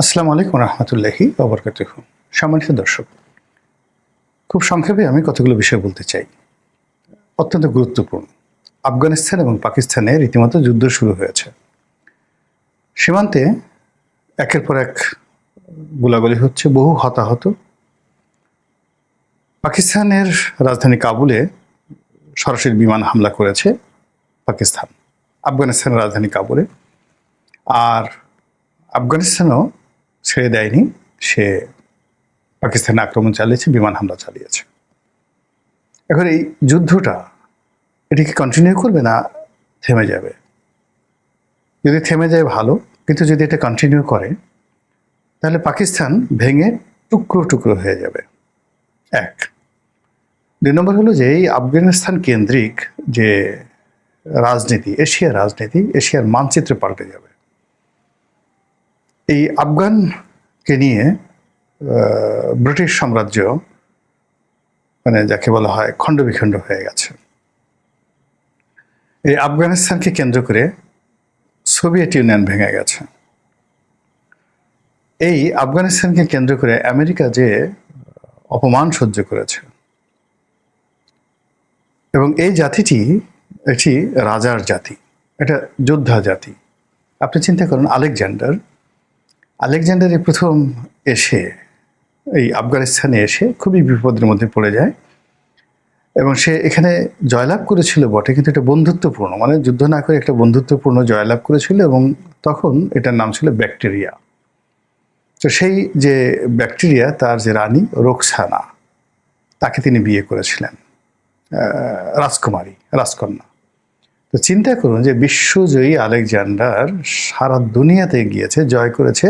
আসসালামু আলাইকুম রহমতুল্লাহি অবরকাতুহ সম্মানিত দর্শক, খুব সংক্ষেপে আমি কতগুলো বিষয় বলতে চাই। অত্যন্ত গুরুত্বপূর্ণ। আফগানিস্তান এবং পাকিস্তানে রীতিমতো যুদ্ধ শুরু হয়েছে। সীমান্তে একের পর এক গোলাগুলি হচ্ছে, বহু হতাহত। পাকিস্তানের রাজধানী কাবুলে সরাসরি বিমান হামলা করেছে পাকিস্তান, আফগানিস্তানের রাজধানী কাবুলে। আর আফগানিস্তানও ছেড়ে দেয়নি। সে পাকিস্তানে আক্রমণ চালিয়েছে, বিমান হামলা চালিয়েছে। এখন এই যুদ্ধটা, এটি কি কন্টিনিউ করবে না থেমে যাবে? যদি থেমে যায় ভালো, কিন্তু যদি এটা কন্টিনিউ করে, তাহলে পাকিস্তান ভেঙে টুকরো টুকরো হয়ে যাবে। এক। দুই নম্বর হলো যে এই আফগানিস্তান কেন্দ্রিক যে রাজনীতি এশিয়ার রাজনীতি, এশিয়ার মানচিত্রে পাল্টে যাবে। এই আফগানকে নিয়ে ব্রিটিশ সাম্রাজ্য মানে যাকে বলা হয় খণ্ডবিখণ্ড হয়ে গেছে। এই আফগানিস্তানকে কেন্দ্র করে সোভিয়েত ইউনিয়ন ভেঙে গেছে। এই আফগানিস্তানকে কেন্দ্র করে আমেরিকা যে অপমান সহ্য করেছে। এবং এই জাতিটি একটি রাজার জাতি এটা যোদ্ধা জাতি। আপনি চিন্তা করুন, আলেকজান্ডার আলেকজান্ডার প্রথম এসে, এই আফগানিস্তানে এসে খুবই বিপদের মধ্যে পড়ে যায়। এবং সে এখানে জয়লাভ করেছিল বটে, কিন্তু এটা বন্ধুত্বপূর্ণ। মানে যুদ্ধ না করে একটা বন্ধুত্বপূর্ণ জয়লাভ করেছিল এবং তখন এটার নাম ছিল ব্যাকটেরিয়া। তো সেই যে ব্যাকটেরিয়া, তার যে রানী রোকসানা, তাকে তিনি বিয়ে করেছিলেন রাজকুমারী, রাজকন্যা। তো চিন্তা করুন যে বিশ্বজয়ী আলেকজান্ডার সারা দুনিয়াতে গিয়েছে, জয় করেছে।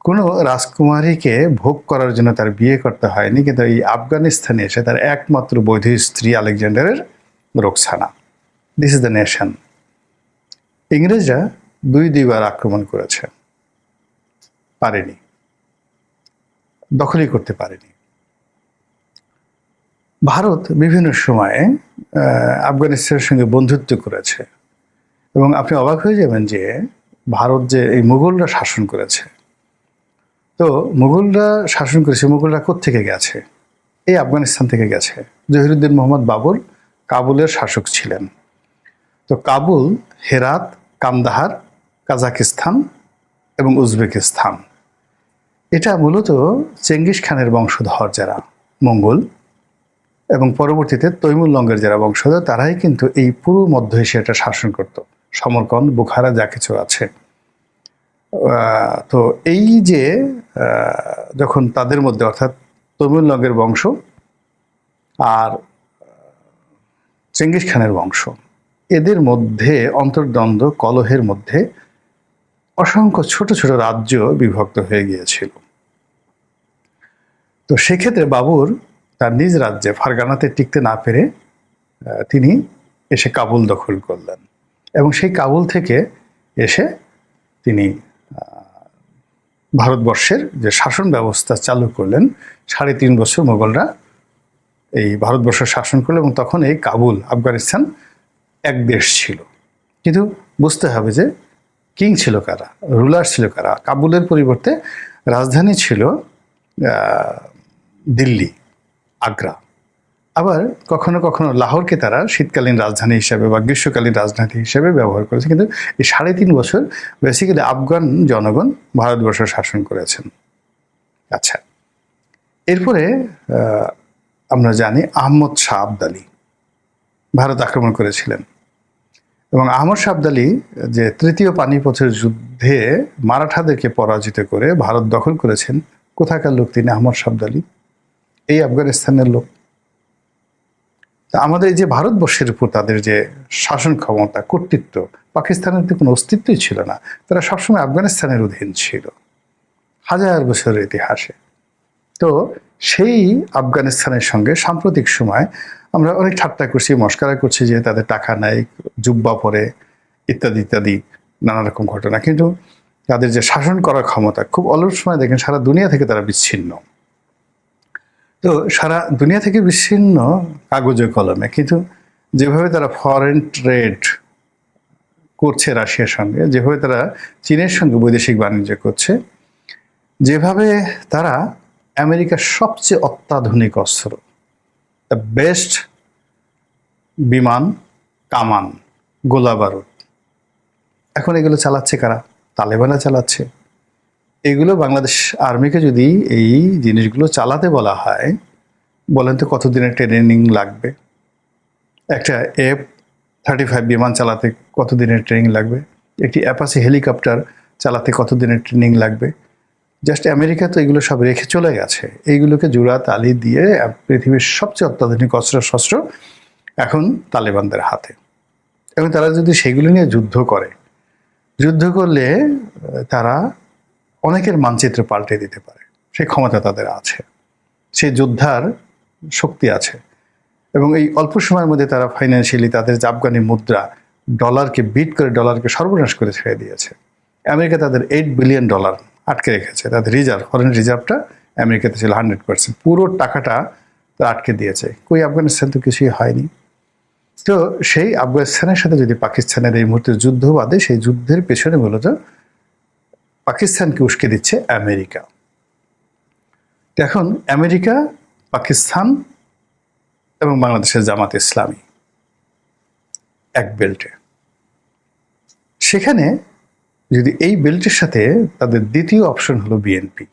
কোনো রাজকুমারীকে ভোগ করার জন্য তার বিয়ে করতে হয়নি, কিন্তু এই আফগানিস্তানে এসে তার একমাত্র বৈধ স্ত্রী আলেকজান্ডারের Roxana. This is the nation ইংরেজরা দুই দুইবার আক্রমণ করেছে। পারেনি। দখলই করতে পারেনি। ভারত বিভিন্ন সময়ে আফগানিস্তানের সঙ্গে বন্ধুত্ব করেছে। এবং আপনি অবাক হয়ে যাবেন যে ভারত যে এই মুঘলরা শাসন করেছে। তো মুঘলরা শাসন করেছে, মুঘলরা থেকে গেছে? এই আফগানিস্তান থেকে গেছে। জহিরুদ্দিন মোহাম্মদ বাবর কাবুলের শাসক ছিলেন। তো কাবুল, হেরাত, কান্দাহার কাজাকিস্তান এবং উজবেকিস্তান। এটা মূলত চেঙ্গিস খানের বংশধর যারা, মঙ্গল। এবং পরবর্তীতে তৈমুর লঙ্গের যারা বংশধর, তারাই কিন্তু এই পুরো মধ্য এশিয়াটা শাসন করত। সমরকন্দ, বুখারা যা কিছু আছে। তো এই যে যখন তাদের মধ্যে, অর্থাৎ তৈমুর লঙ্গের বংশ আর চেঙ্গিস খানের বংশ, এদের মধ্যে অন্তর্দ্বন্দ্ব, কলহের মধ্যে অসংখ্য ছোট ছোট রাজ্য বিভক্ত হয়ে গিয়েছিল। তো সেক্ষেত্রে বাবুর তার নিজ রাজ্যে ফারগানাতে টিকতে না পেরে তিনি এসে কাবুল দখল করলেন। এবং সেই কাবুল থেকে এসে তিনি ভারতবর্ষের যে শাসন ব্যবস্থা চালু করলেন, সাড়ে তিন বছর মোগলরা এই ভারতবর্ষ শাসন করল এবং তখন এই কাবুল আফগানিস্তান এক দেশ ছিল। কিন্তু বুঝতে হবে যে, কিং ছিল কারা? রুলার ছিল কারা? কাবুলের পরিবর্তে রাজধানী ছিল দিল্লি। আগ্রা। আবার কখনো কখনো লাহোরকে তারা শীতকালীন রাজধানী হিসেবে বা গ্রীষ্মকালীন রাজধানী হিসেবে ব্যবহার করেছে। কিন্তু এই সাড়ে তিন বছর বেসিক্যালি আফগান জনগণ ভারতবর্ষ শাসন করেছেন। আচ্ছা এরপরে আমরা জানি আহমদ শাহ আবদালি। ভারত আক্রমণ করেছিলেন। এবং আহমদ শাহ আবদালি যে তৃতীয় পানিপথের যুদ্ধে মারাঠাদেরকে পরাজিত করে ভারত দখল করেছেন, কোথাকার লোক তিনি? আহমদ শাহ আবদালি? এই আফগানিস্তানের লোক। আমাদের যে ভারতবর্ষের উপর তাদের যে শাসন ক্ষমতা, কর্তৃত্ব, পাকিস্তানের তো কোনো অস্তিত্বই ছিল না। তারা সবসময় আফগানিস্তানের অধীন ছিল। হাজার বছরের ইতিহাসে। তো সেই আফগানিস্তানের সঙ্গে সাম্প্রতিক সময় আমরা অনেক ঠাট্টা করছি, মস্কারা করছি যে তাদের টাকা নাই, জুব্বা পরে, ইত্যাদি ইত্যাদি, নানা রকম ঘটনা। কিন্তু তাদের যে শাসন করার ক্ষমতা, খুব অল্প সময় দেখেন সারা দুনিয়া থেকে তারা বিচ্ছিন্ন। তো সারা দুনিয়া থেকে বিচ্ছিন্ন কাগজে কলমে, কিন্তু যেভাবে তারা ফরেন ট্রেড করছে রাশিয়ার সঙ্গে, যেভাবে তারা চীনের সঙ্গে বৈদেশিক বাণিজ্য করছে, যেভাবে তারা আমেরিকার সবচেয়ে অত্যাধুনিক অস্ত্র দ্য বেস্ট বিমান, কামান, গোলা বারুদ, এখন এগুলো চালাচ্ছে কারা? তালেবানরা চালাচ্ছে। এগুলো বাংলাদেশ আর্মিকে যদি এই জিনিসগুলো চালাতে বলা হয়, বলেন তো কতদিনের ট্রেনিং লাগবে? একটা এফ থার্টি ফাইভ বিমান চালাতে কতদিনের ট্রেনিং লাগবে? একটি অ্যাপাসি হেলিকপ্টার চালাতে কতদিনের ট্রেনিং লাগবে? জাস্ট আমেরিকা তো এগুলো সব রেখে চলে গেছে। এইগুলোকে জোড়া তালি দিয়ে পৃথিবীর সবচেয়ে অত্যাধুনিক অস্ত্র শস্ত্র এখন তালেবানদের হাতে। এবং তারা যদি সেগুলো নিয়ে যুদ্ধ করে, যুদ্ধ করলে তারা অনেকের মানচিত্র পাল্টে দিতে পারে। সেই ক্ষমতা তাদের আছে। সে যোদ্ধার শক্তি আছে। এবং এই অল্প সময়ের মধ্যে তারা ফাইন্যান্সিয়ালি তাদের যে আফগানি মুদ্রা ডলারকে বিট করে ডলারকে সর্বনাশ করে ছেড়ে দিয়েছে। আমেরিকা তাদের এইট বিলিয়ন ডলার আটকে রেখেছে। তাদের রিজার্ভ ফরেন রিজার্ভটা আমেরিকাতে ছিল হান্ড্রেড পার্সেন্ট পুরো টাকাটা আটকে দিয়েছে। কই আফগানিস্তান তো কিছুই হয়নি। তো সেই আফগানিস্তানের সাথে যদি পাকিস্তানের এই মুহূর্তে যুদ্ধ বাদে সেই যুদ্ধের পেছনে মূলত পাকিস্তানকে উস্কে দিচ্ছে আমেরিকা। এখন আমেরিকা, পাকিস্তান এবং বাংলাদেশের জামাত ইসলামী এক বেল্টে। সেখানে যদি এই বেল্টের সাথে তাদের দ্বিতীয় অপশন হলো বিএনপি।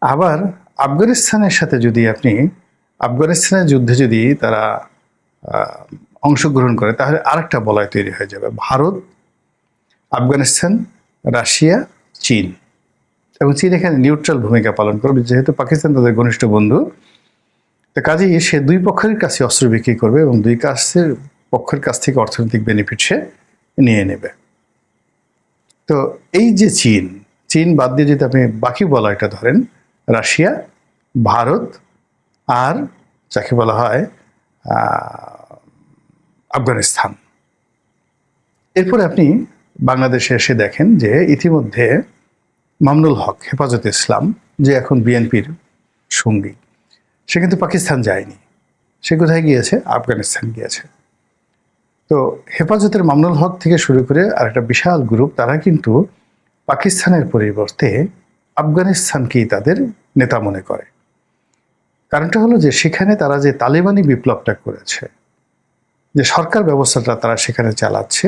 আবার আফগানিস্তানের সাথে যদি আপনি, আফগানিস্তানের যুদ্ধে যদি তারা অংশগ্রহণ করে, তাহলে আরেকটা বলয় তৈরি হয়ে যাবে। ভারত, আফগানিস্তান রাশিয়া, চীন। এবং চীন এখানে নিউট্রাল ভূমিকা পালন করবে, যেহেতু পাকিস্তান তাদের ঘনিষ্ঠ বন্ধু। তো কাজেই সে দুই পক্ষের কাছে অস্ত্র বিক্রি করবে এবং দুই কাছের পক্ষের কাছ থেকে অর্থনৈতিক বেনিফিট সে নিয়ে নেবে। তো এই যে চীন চীন বাদ দিয়ে যদি আপনি বাকি বলয়টা ধরেন, রাশিয়া, ভারত আর যাকে বলা হয় আফগানিস্তান। এরপরে আপনি বাংলাদেশে এসে দেখেন যে ইতিমধ্যে মামনুল হক, হেফাজত ইসলাম, যে এখন বিএনপির সঙ্গী, সে কিন্তু পাকিস্তান যায়নি। সে কোথায় গিয়েছে? আফগানিস্তান গিয়েছে। তো হেফাজতের মামনুল হক থেকে শুরু করে আর একটা বিশাল গ্রুপ, তারা কিন্তু পাকিস্তানের পরিবর্তে আফগানিস্তানকেই তাদের নেতা মনে করে। কারণটা হলো যে সেখানে তারা যে তালেবানি বিপ্লবটা করেছে, যে সরকার ব্যবস্থাটা তারা সেখানে চালাচ্ছে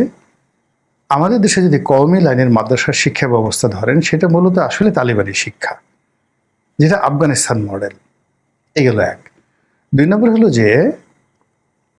আমাদের দেশে যদি কওমি লাইনের মাদ্রাসার শিক্ষা ব্যবস্থা ধরেন, সেটা মূলত আসলে তালিবানি শিক্ষা, যেটা আফগানিস্তান মডেল এগুলো এক। দুই নম্বর হলো যে